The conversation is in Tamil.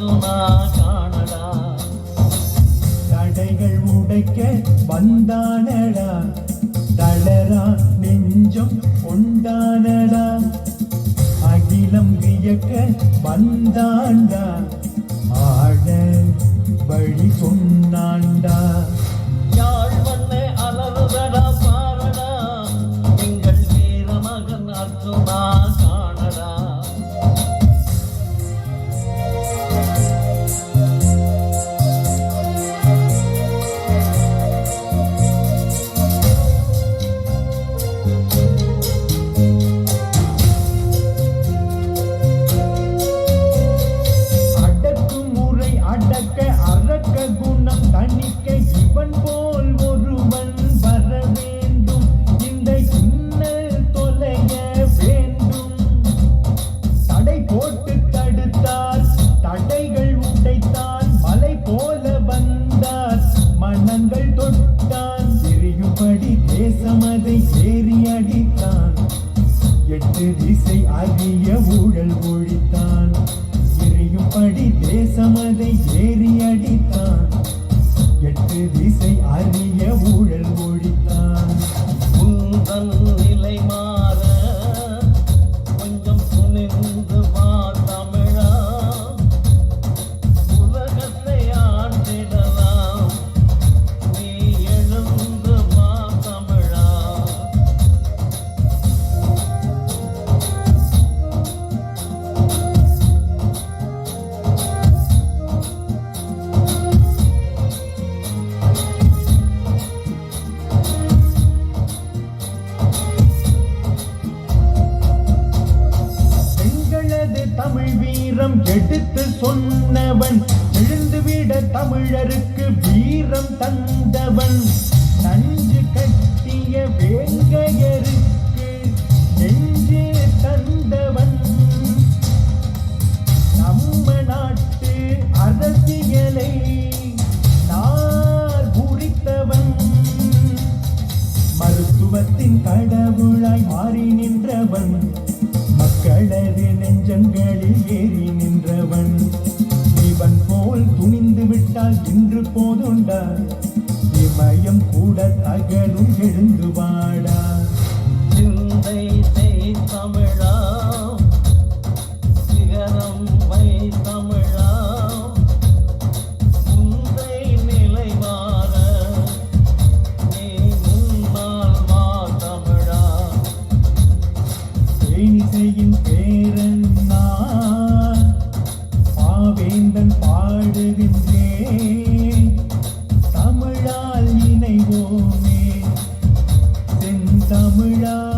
அர்ஜுனா காணடா தடைகள் உடைக்க வந்தானடா? தளரா நெஞ்சம் கொண்டானடா? அகிலம் வியக்க வந்தாண்டா? ஆட வழி சொன்னாண்டா? வீரம் எடுத்து சொன்னவன் எழுந்துவிட தமிழருக்கு வீரம் தந்தவன். நஞ்சு கட்டிய வேங்கையருக்கு நெஞ்சு தந்தவன். நம்ம நாட்டு அரசியலை நார் குறித்தவன். மருத்துவத்தின் கடவுளாய் மாறி நின்றவன். மக்களது நெஞ்சங்களில் ஏறி நின்றவன். இவன் போல் துணிந்து விட்டால் இன்று போதுண்டா. இமயம் கூட தகலும் எழுந்து வாடா. சிந்தை 围绕